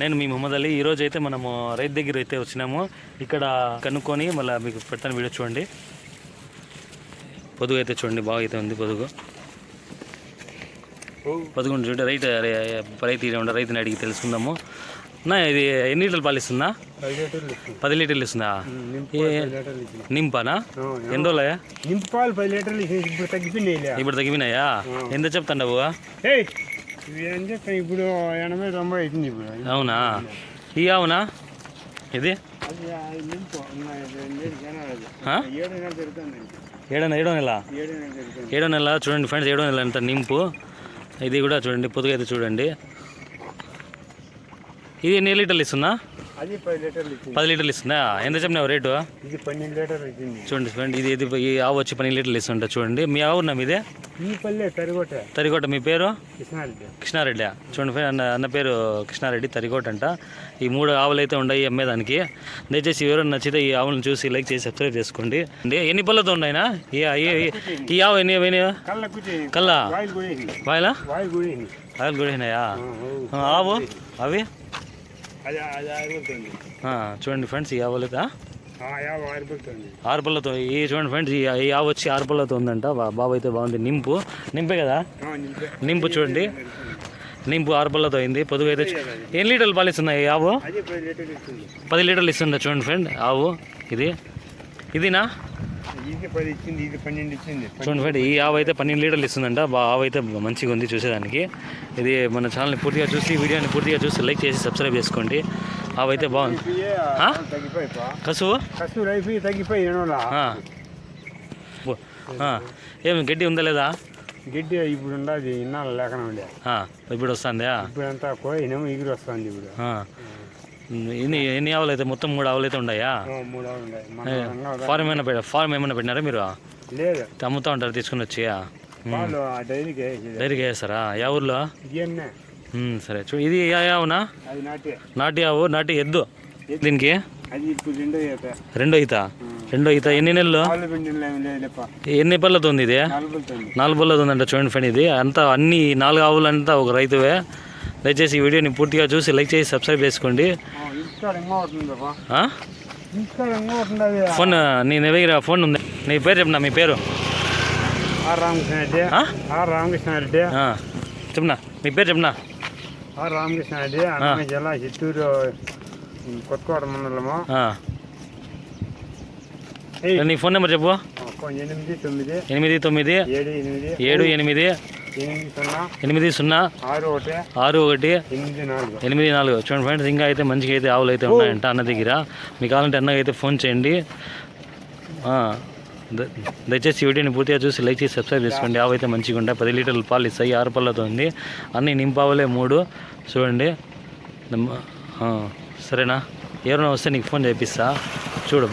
నేను మీ మొహమ్మద్ అలీ. ఈరోజు అయితే మనము రైతు దగ్గర అయితే వచ్చినాము. ఇక్కడ కనుక్కొని మళ్ళీ మీకు పెడతాను వీడియో చూడండి. పొదుగు అయితే చూడండి బాగా అయితే ఉంది పొదుగు. పొదుగు ఉంది చూడండి రైతు రైతు ఉండే రైతుని అడిగి తెలుసుకుందాము. నా ఇది ఎన్ని లీటర్లు పాలు ఇస్తుందా? పది లీటర్లు ఇస్తుందా? నింపానా? ఎన్ని రోజులయ్యా? నింపాలు పది లీటర్లు ఇచ్చేసి ఇప్పుడు తగ్గిపోయినాయా? ఎంత చెప్తాండవు? ఇవి ఏం చెప్తాను ఇప్పుడు ఎనభై తొంభై అవుతుంది ఇప్పుడు. అవునా? ఈ అవునా ఇది? ఏడు? ఏడు నెల ఏడు నెల చూడండి ఫ్రెండ్స్ ఏడో నెల అంట నింపు. ఇది కూడా చూడండి పొదుగు అయితే చూడండి. ఇది ఎన్ని లీటర్లు ఇస్తుందా అది పది లీటర్లు ఇచ్చింది. పది లీటర్లు ఇస్తుందా? ఎంత చెప్పినావు రేటు? ఇది పన్నెండు లీటర్లు ఇచ్చింది. చూడండి ఫ్రెండ్ ఇది ఇది ఈ ఆవు వచ్చి పన్నెండు లీటర్లు ఇస్తుంటా చూడండి. మీ ఆవు నా మీదే? ఈ పల్లె తరిగొట్ట. తరికోట మీ పేరు? కృష్ణారెడ్డి. కృష్ణారెడ్డి. చూడండి అన్న అన్న పేరు కృష్ణారెడ్డి తరికోట అంట. ఈ మూడు ఆవులు అయితే ఉన్నాయి అమ్మేదానికి. దయచేసి ఎవరైనా నచ్చితే ఈ ఆవులను చూసి లైక్ చేసి సబ్స్క్రైబ్ చేసుకోండి. అంటే ఎన్ని పళ్ళతో ఉన్నాయినా? ఈ ఆవు ఎన్ని ఎన్ని? కల్లా వాయిల్ ఆ, ఆవు? అవి అది అది ఆరిపోతుంది ఆ, చూడండి ఫ్రెండ్స్ ఈ ఆవులు అయితే ఆ యాభై ఆరిపోతుంది. ఆరు పళ్ళతో ఈ చూడండి ఫ్రెండ్స్ ఈ ఆవు వచ్చి ఆరు పళ్ళతో ఉందంట బాబు అయితే బాగుంది. నింపు. నింపే కదా? నింపే. చూడండి. నింపు ఆరు పళ్ళతో అయింది. పొదుగు అయితే ఎన్ని లీటర్లు పాలు ఇస్తున్నాయి ఆవు? లీటర్లు పది లీటర్లు ఇస్తుందా చూడండి ఫ్రెండ్ ఆవు? ఇది? ఇదినా? ఇది పది ఇచ్చింది ఇది పన్నెండు ఇచ్చింది. చూడండి ఫ్రెండ్ ఈ ఆవు అయితే పన్నెండు లీటర్లు ఇస్తుందంట. బా ఆవు అయితే మంచిగా ఉంది చూసేదానికి. ఇది మన ఛానల్ని పూర్తిగా చూసి వీడియోని పూర్తిగా చూసి లైక్ చేసి సబ్స్క్రైబ్ చేసుకోండి. ఆవు అయితే బాగుంది. తగ్గిపోయి. ఓ, ఆ. ఏమి గడ్డి ఉందా లేదా? గిడ్డి ఇప్పుడు ఉండదు ఇన్నాళ్ళు లేకనే ఉండే. ఇప్పుడు వస్తుందా? ఇప్పుడు అంతా ఎగిరి వస్తుంది ఇప్పుడు. ఎన్ని ఎన్ని ఆవులు అయితే మొత్తం మూడు ఆవులు అయితే ఉన్నాయా ఫార్మ్ ఏమైనా పెట్ట ఫార్మ్ ఏమైనా పెట్టినారా మీరు? లేదు. అమ్ముతా ఉంటారు తీసుకుని వచ్చి డైరీకి వేస్తారా? యా ఊర్లో? సరే. చూ ఇది ఆవునా నాటే. ఆవు నాటి ఎద్దు. దీనికి? రెండో ఈత. రెండో ఈత? ఎన్ని నెలలు? ఎన్ని పళ్ళతో ఉంది ఇది? నాలుగు పళ్ళతో ఉందంట చూడండి ఫ్రెండ్ ఇది. అంతా అన్ని నాలుగు ఆవులు అంతా ఒక రైతువే. దయచేసి ఈ వీడియోని పూర్తిగా చూసి లైక్ చేసి సబ్స్క్రైబ్ చేసుకోండి. ఫోన్ నీ దగ్గర ఫోన్ ఉంది. నీ పేరు చెప్పినా మీ పేరు? ఆ? ఆర్ రామకృష్ణారెడ్డి. ఆ, చెప్పనా మీ పేరు చెప్పనా? ఆర్ రామకృష్ణారెడ్డి అన్నమయ్య జిల్లా చిత్తూరు కొత్తకోట మండలము. నీ ఫోన్ నెంబర్ చెప్పు. ఎనిమిది తొమ్మిది ఎనిమిది తొమ్మిది ఏడు ఎనిమిది ఏడు ఎనిమిది ఎనిమిది సున్నా ఆరు ఒకటి ఎనిమిది నాలుగు. చూడండి ఫ్రెండ్స్ ఇంకా అయితే మంచిగా అయితే ఆవులు అయితే ఉన్నాయంట అన్న దగ్గర. మీకు కావాలంటే అన్నకి అయితే ఫోన్ చేయండి. దయచేసి వీడియోని పూర్తిగా చూసి లైక్ చేసి సబ్స్క్రైబ్ చేసుకోండి. ఆవు అయితే మంచిగా ఉంటాయి. పది లీటర్ల పాలు ఇస్తాయి. ఆరు పళ్ళతో ఉంది. అన్ని నింపావులే మూడు. చూడండి. సరేనా? ఎవరైనా వస్తే నీకు ఫోన్ చేపిస్తా. చూడు.